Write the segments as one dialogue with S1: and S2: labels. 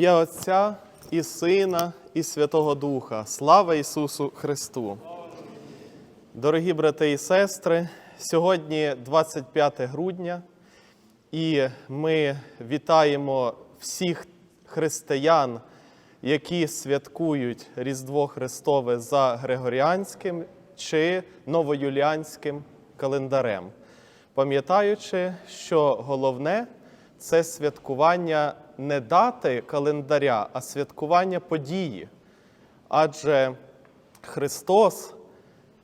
S1: Ім'я Отця і Сина, і Святого Духа. Слава Ісусу Христу! Дорогі брати і сестри, сьогодні 25 грудня, і ми вітаємо всіх християн, які святкують Різдво Христове за Григоріанським чи новоюліанським календарем, пам'ятаючи, що головне це святкування не дати календаря, а святкування події. Адже Христос,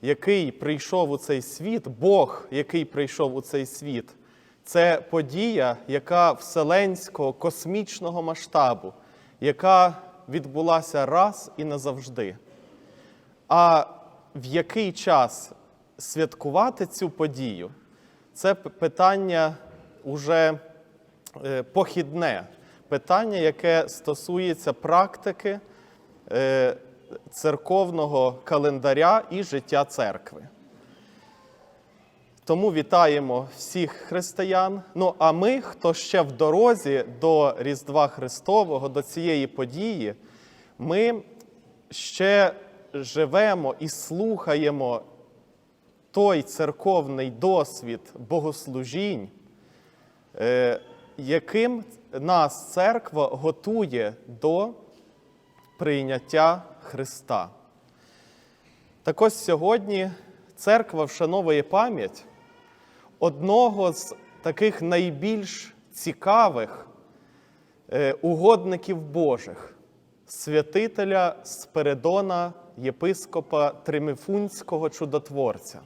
S1: який прийшов у цей світ, Бог, який прийшов у цей світ, це подія, яка вселенського космічного масштабу, яка відбулася раз і назавжди. А в який час святкувати цю подію, це питання уже е, похідне, питання, яке стосується практики е, церковного календаря і життя церкви. Тому вітаємо всіх християн. Ну а ми, хто ще в дорозі до Різдва Христового, до цієї події, ми ще живемо і слухаємо той церковний досвід богослужінь, е, яким нас церква готує до прийняття Христа. Так ось сьогодні церква вшановує пам'ять одного з таких найбільш цікавих е, угодників Божих, святителя Спиридона, єпископа Тримифунського чудотворця.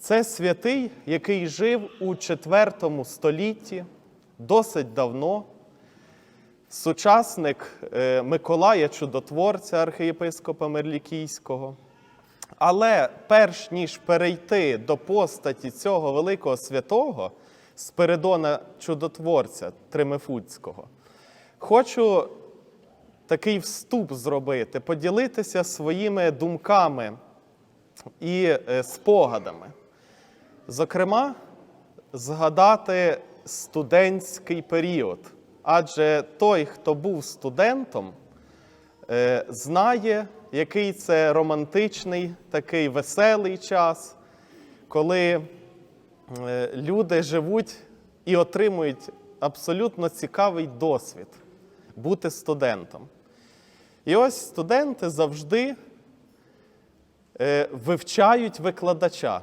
S1: Це святий, який жив у IV столітті досить давно, сучасник е, Миколая Чудотворця, архієпископа Мерлікійського. Але перш ніж перейти до постаті цього великого святого Спиридона Чудотворця Тримифуцького, хочу такий вступ зробити, поділитися своїми думками і е, спогадами. Зокрема, згадати студентський період. Адже той, хто був студентом, е, знає, який це романтичний, такий веселий час, коли е, люди живуть і отримують абсолютно цікавий досвід бути студентом. І ось студенти завжди е, вивчають викладача,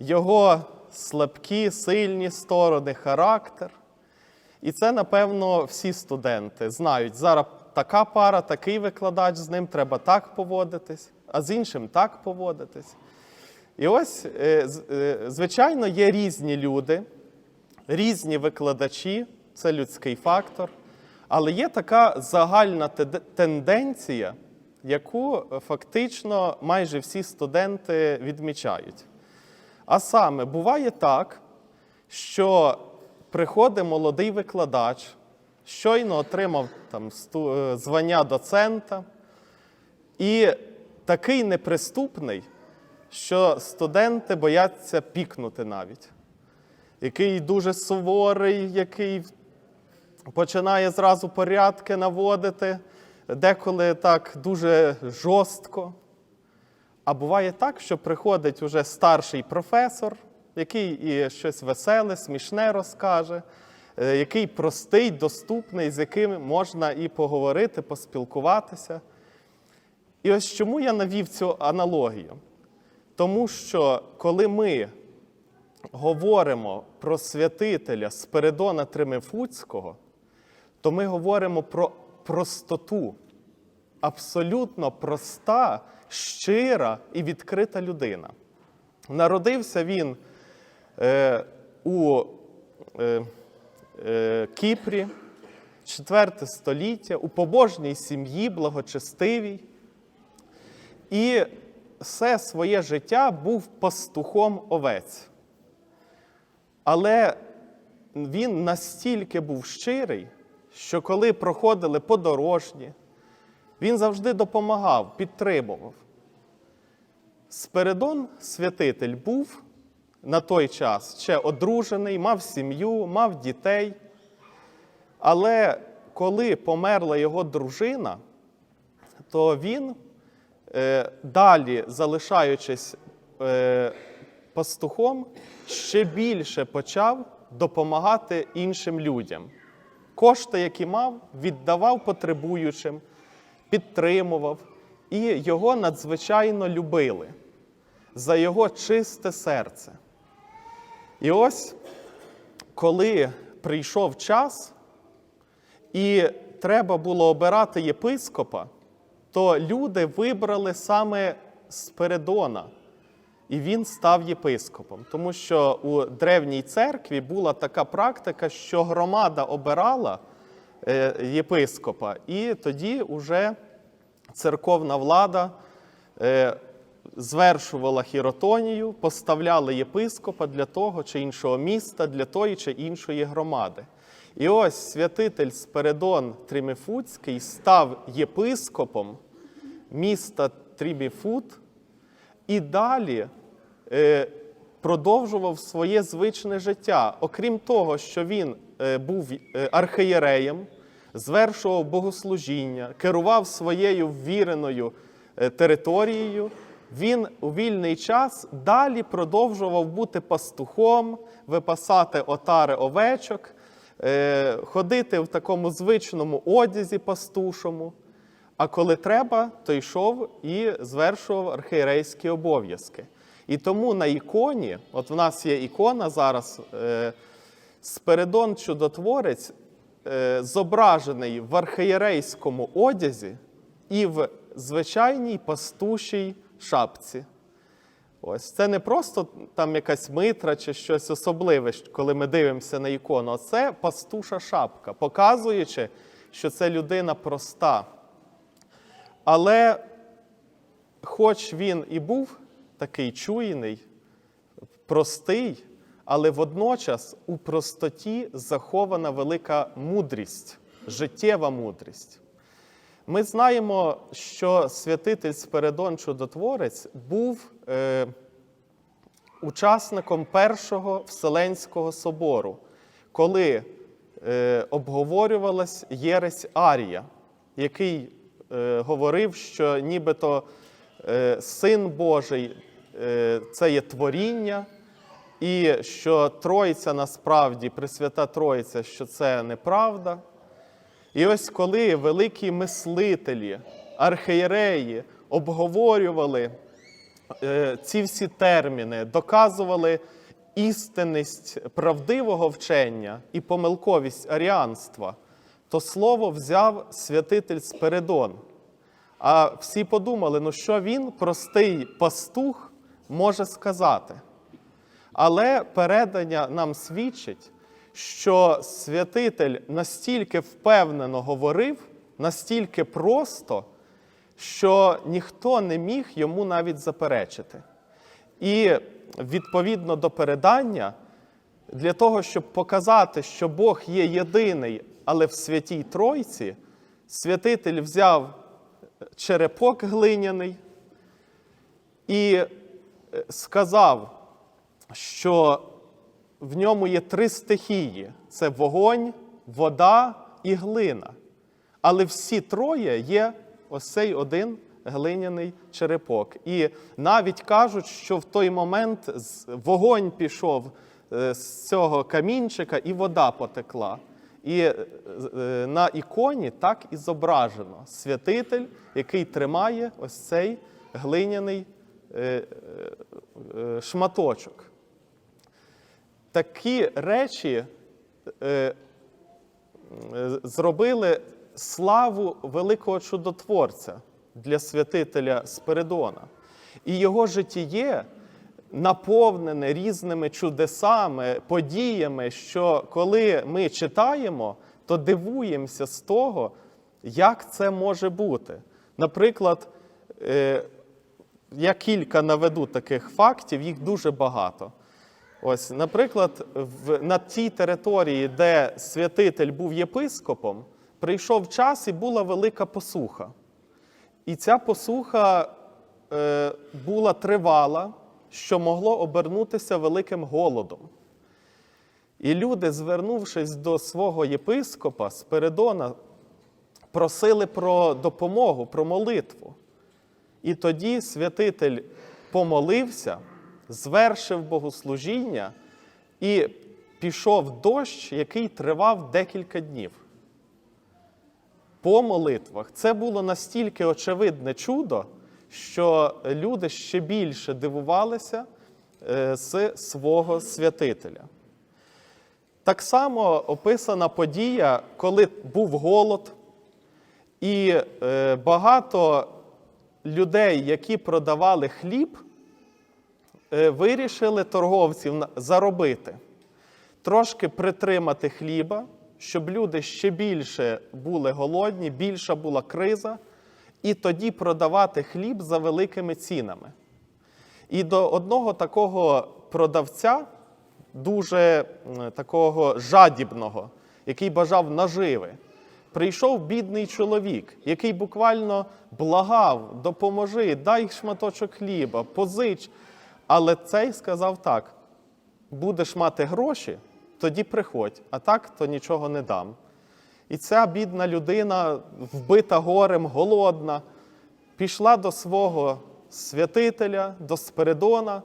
S1: його слабкі, сильні сторони, характер. І це, напевно, всі студенти знають. Зараз така пара, такий викладач, з ним треба так поводитись, а з іншим так поводитись. І ось, е, е, звичайно, є різні люди, різні викладачі, це людський фактор. Але є така загальна тенденція, яку фактично майже всі студенти відмічають. А саме, буває так, що приходить молодий викладач, щойно отримав там, е, звання доцента, і такий неприступний, що студенти бояться пікнути навіть, який дуже суворий, який починає зразу порядки наводити, деколи так дуже жорстко. А буває так, що приходить уже старший професор, який щось веселе, смішне розкаже, е, який простий, доступний, з яким можна і поговорити, поспілкуватися. І ось чому я навів цю аналогію? Тому що коли ми говоримо про святителя Спиридона Тримифуцького, то ми говоримо про простоту. Абсолютно проста, щира і відкрита людина. Народився він е, у е, е, Кіпрі, 4 століття, у побожній сім'ї, благочестивій. І все своє життя був пастухом овець. Але він настільки був щирий, що коли проходили подорожні, він завжди допомагав, підтримував. Спиридон святитель був на той час ще одружений, мав сім'ю, мав дітей. Але коли померла його дружина, то він, е, далі залишаючись е, пастухом, ще більше почав допомагати іншим людям. Кошти, які мав, віддавав потребуючим, підтримував, і його надзвичайно любили за його чисте серце. І ось, коли прийшов час, і треба було обирати єпископа, то люди вибрали саме Спиридона, і він став єпископом. Тому що у древній церкві була така практика, що громада обирала єпископа, і тоді вже церковна влада е, звершувала хіротонію, поставляли єпископа для того чи іншого міста, для тої чи іншої громади. І ось святитель Спиридон Тримифуцький став єпископом міста Тріміфут і далі е, продовжував своє звичне життя. Окрім того, що він е, був е, архієреєм, звершував богослужіння, керував своєю ввіреною е, територією. Він у вільний час далі продовжував бути пастухом, випасати отари овечок, ходити в такому звичному одязі пастушому. А коли треба, то йшов і звершував архієрейські обов'язки. І тому на іконі, от в нас є ікона зараз, е, Спиридон Чудотворець е, зображений в архієрейському одязі і в звичайній пастушій шапці. Ось це не просто там якась митра чи щось особливе, коли ми дивимося на ікону. а Це пастуша шапка, показуючи, що це людина проста. Але, хоч він і був такий чуйний, простий, але водночас у простоті захована велика мудрість, життєва мудрість. Ми знаємо, що святитель Спиридон Чудотворець був е, учасником Першого Вселенського собору, коли е, обговорювалась єресь Арія, який е, говорив, що нібито е, Син Божий це є творіння, і що Тройця насправді, Пресвята Тройця, що це неправда. І ось коли великі мислителі, архієреї обговорювали е, ці всі терміни, доказували істинність правдивого вчення і помилковість аріанства, то слово взяв святитель Спиридон. А всі подумали, ну що він, простий пастух, може сказати. Але передання нам свідчить, що святитель настільки впевнено говорив, настільки просто, що ніхто не міг йому навіть заперечити. І відповідно до передання, для того, щоб показати, що Бог є єдиний, але в святій Тройці, святитель взяв черепок глиняний і сказав, що в ньому є три стихії: це вогонь, вода і глина. Але всі троє є ось цей один глиняний черепок. І навіть кажуть, що в той момент вогонь пішов е, з цього камінчика, і вода потекла. І е, на іконі так і зображено святитель, який тримає ось цей глиняний шматочок. Такі речі е, зробили славу великого чудотворця для святителя Спиридона. І його житіє наповнене різними чудесами, подіями, що коли ми читаємо, то дивуємося з того, як це може бути. Наприклад, е, я кілька наведу таких фактів, їх дуже багато. Ось, наприклад, в, на тій території, де святитель був єпископом, прийшов час і була велика посуха. І ця посуха е, була тривала, що могло обернутися великим голодом. І люди, звернувшись до свого єпископа Спиридона, просили про допомогу, про молитву. І тоді святитель помолився, звершив богослужіння і пішов дощ, який тривав декілька днів. По молитвах це було настільки очевидне чудо, що люди ще більше дивувалися е, з свого святителя. Так само описана подія, коли був голод, і е, багато людей, які продавали хліб, е, вирішили торговців заробити, трошки притримати хліба, щоб люди ще більше були голодні, більша була криза, і тоді продавати хліб за великими цінами. І до одного такого продавця, дуже такого жадібного, який бажав наживи, прийшов бідний чоловік, який буквально благав, допоможи, дай шматочок хліба, позич. Але цей сказав так: будеш мати гроші, тоді приходь, а так то нічого не дам. І ця бідна людина, вбита горем, голодна, пішла до свого святителя, до Спиридона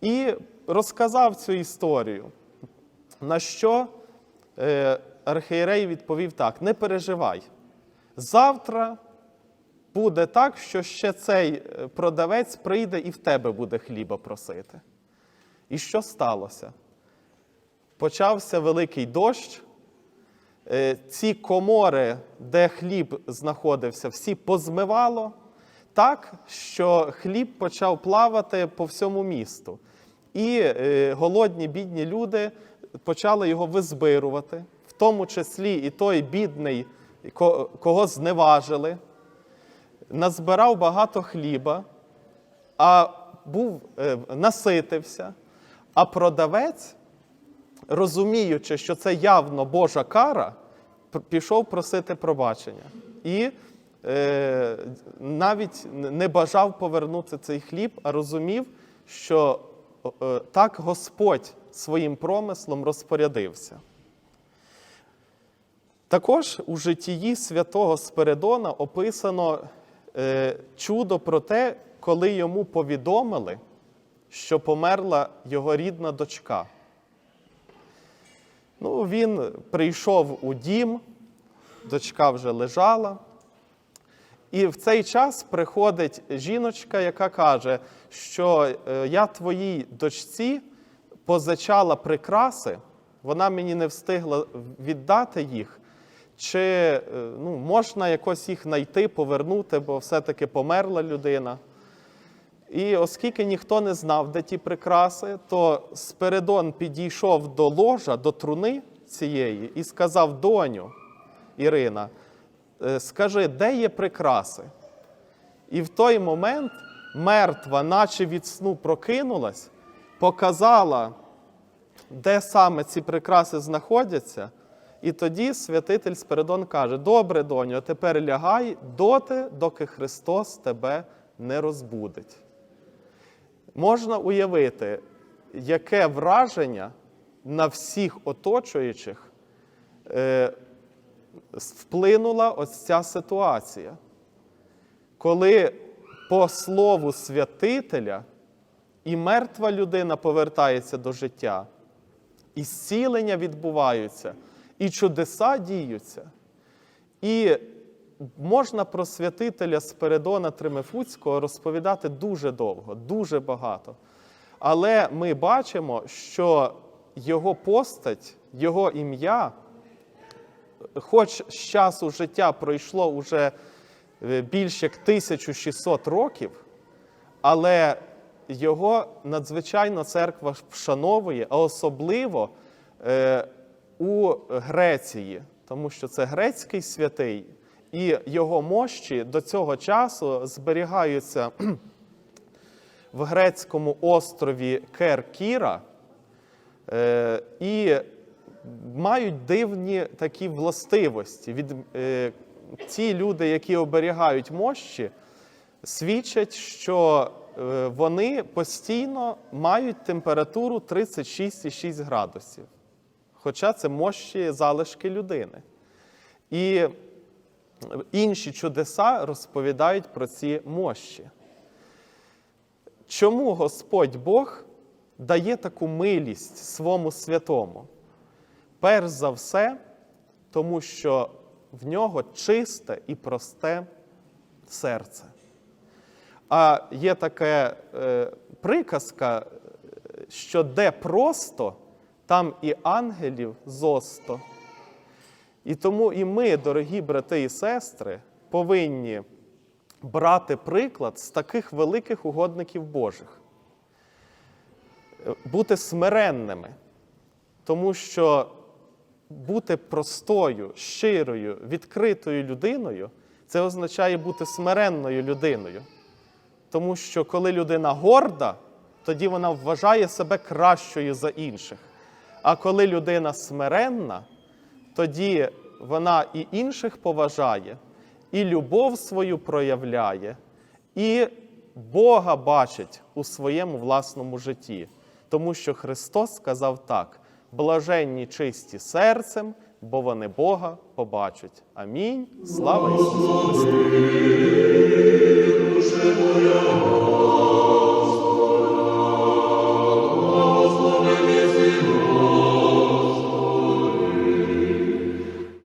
S1: і розказав цю історію. На що е, архієрей відповів так: не переживай. Завтра буде так, що ще цей е, продавець прийде і в тебе буде хліба просити. І що сталося? Почався великий дощ. Е, Ці комори, де хліб знаходився, всі позмивало так, що хліб почав плавати по всьому місту. І е, голодні бідні люди почали його визбирувати, тому числі і той бідний, кого зневажили, назбирав багато хліба, а був е, наситився, а продавець розуміючи, що це явно Божа кара, пішов просити пробачення. І е, навіть не бажав повернути цей хліб, а розумів, що е, так Господь своїм промислом розпорядився. Також у житті святого Спиридона описано е, чудо про те, коли йому повідомили, що померла його рідна дочка. Ну, він прийшов у дім, дочка вже лежала. І в цей час приходить жіночка, яка каже, що е, я твоїй дочці позичала прикраси, вона мені не встигла віддати їх. Чи е, ну, можна якось їх знайти, повернути, бо все-таки померла людина. І оскільки ніхто не знав, де ті прикраси, то Спиридон підійшов до ложа, до труни цієї і сказав: Доню, Ірина, е, скажи, де є прикраси? І в той момент мертва, наче від сну прокинулась, показала, де саме ці прикраси знаходяться. І тоді святитель Спиридон каже: Добре, доню, тепер лягай доти, доки Христос тебе не розбудить. Можна уявити, яке враження на всіх оточуючих е, вплинула ось ця ситуація, коли по слову святителя і мертва людина повертається до життя, і зцілення відбуваються, і чудеса діються. І можна про святителя Спиридона Тримефуцького розповідати дуже довго, дуже багато. Але ми бачимо, що його постать, його ім'я, хоч з часу життя пройшло уже е, більш як 1600 років, але його надзвичайно церква вшановує, а особливо е, у Греції, тому що це грецький святий, і його мощі до цього часу зберігаються в грецькому острові Керкіра е, і мають дивні такі властивості. Від, е, ті люди, які оберігають мощі, свідчать, що е, вони постійно мають температуру 36,6 градусів. Хоча це мощі залишки людини. І інші чудеса розповідають про ці мощі. Чому Господь Бог дає таку милість своєму святому? Перш за все, тому що в нього чисте і просте серце. А є така е, приказка, що де просто, там і ангелів зосто. І тому і ми, дорогі брати і сестри, повинні брати приклад з таких великих угодників Божих, бути смиренними, тому що бути простою, щирою, відкритою людиною це означає бути смиренною людиною. Тому що коли людина горда, тоді вона вважає себе кращою за інших. А коли людина смиренна, тоді вона і інших поважає, і любов свою проявляє, і Бога бачить у своєму власному житті. Тому що Христос сказав так: блаженні чисті серцем, бо вони Бога побачать. Амінь. Слава Ісусу Христу!